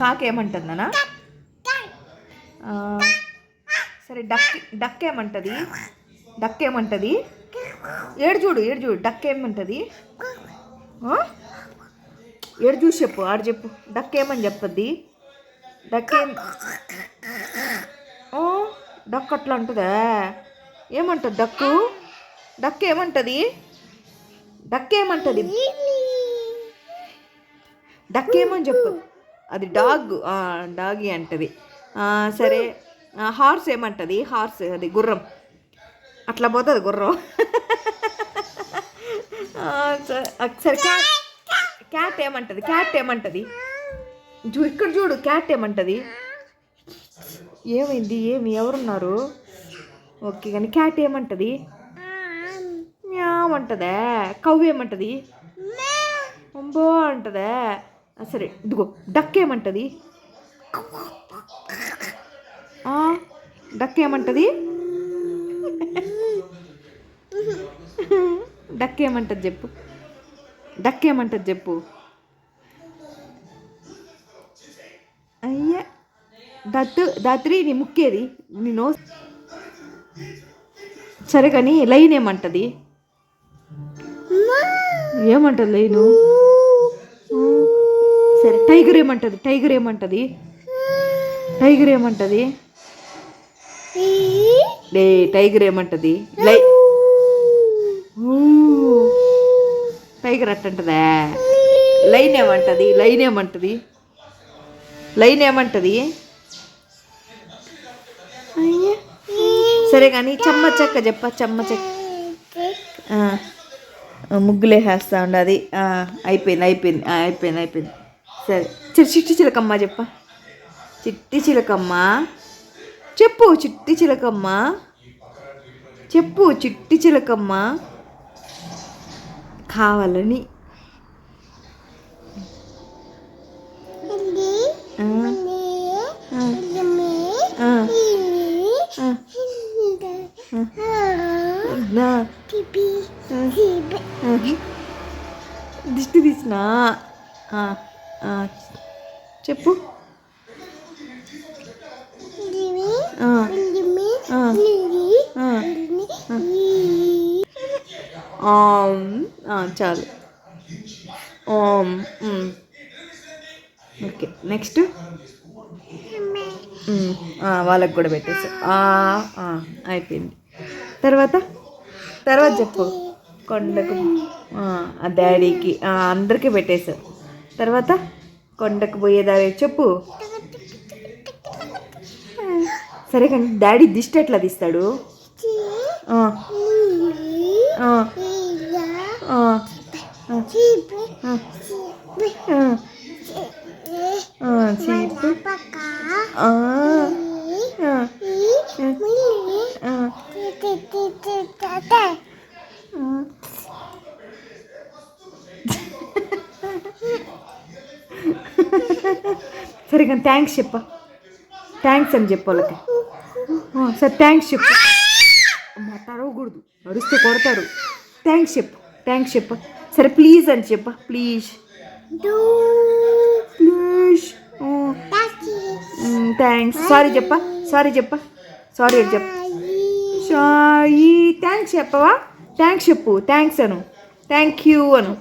కాకి ఏమంటుందనా ఆ, సరే డక్ డక్ ఏమంటుంది డక్ ఏమంటుంది ఏడు చూడు ఏడు చూడు డక్ ఏమంటుంది? ఏడు చూసి చెప్పు ఆడు చెప్పు. డక్ ఏమని చెప్పద్ది? డక్ ఏం డక్ అట్లా అంటుందా ఏమంటుంది డక్కు? డక్ ఏమంటుంది డక్ ఏమంటుంది డక్ ఏమని చెప్పు. అది డాగ్ డాగి అంటది. సరే హార్స్ ఏమంటది? హార్స్ అది గుర్రం. అట్లా పోతుంది గుర్రం. సరే క్యాట్ క్యాట్ ఏమంటది? క్యాట్ ఏమంటది? చూ ఇక్కడ చూడు క్యాట్ ఏమంటది? ఏమైంది? ఏమి? ఎవరున్నారు? ఓకే కానీ క్యాట్ ఏమంటది? మ్యామంటదే కవ్వు ఏమంటది? అంబో అంటదే? సరే ఇదిగో డక్ ఏమంటుంది? డక్ ఏమంటది? డక్ ఏమంటుంది చెప్పు. డక్ ఏమంటుంది చెప్పు. అయ్యా దత్తు దాత్రి నీ ముక్కేది? నీ నో సరే కానీ లైన్ ఏమంటది? ఏమంటుంది లైను? సరే టైగర్ ఏమంటది? టైగర్ ఏమంటది? టైగర్ ఏమంటది? లే టైగర్ ఏమంటది? లై. టైగర్ అట్టంటదా? లైన్ ఏమంటది? లైన్ ఏమంటది? లైన్ ఏమంటది? సరే కానీ చెమ్మ చెక్క చెప్ప చెమ్మ చెక్క ముగ్గులే వేస్తూ ఉండదు అయిపోయింది అయిపోయింది అయిపోయింది అయిపోయింది. సరే. చిట్టి చిలకమ్మ చెప్ప. చిట్టి చిలకమ్మ. చెప్పు చిట్టి చిలకమ్మ. చెప్పు చిట్టి చిలకమ్మ. కావాలని. దిష్టి తీసిన. చెప్పు. చాలు. ఓం. Okay next. వాళ్ళకి కూడా పెట్టేసా. అయిపోయింది. తర్వాత? తర్వాత చెప్పు. కొండకు. డాడీకి అందరికీ పెట్టేశారు తర్వాత కొండకు పోయేదారి చెప్పు సరే కానీ డాడీ దిష్టి ఎట్లా తీస్తాడు చీపు సరే కానీ థ్యాంక్స్ చెప్ప. థ్యాంక్స్ అని చెప్పు వాళ్ళకి. సరే థ్యాంక్స్ చెప్పు. అరవకూడదు అరుస్తే కొడతారు థ్యాంక్స్ చెప్పు. థ్యాంక్స్ చెప్ప. సరే ప్లీజ్ అని చెప్ప. ప్లీజ్ ప్లీజ్ థ్యాంక్స్ సారీ చెప్ప. సారీ చెప్ప. సారీ అని చెప్ప. సారీ థ్యాంక్స్ చెప్పవా? థ్యాంక్స్ చెప్పు. థ్యాంక్స్ అను. Thank you Anu.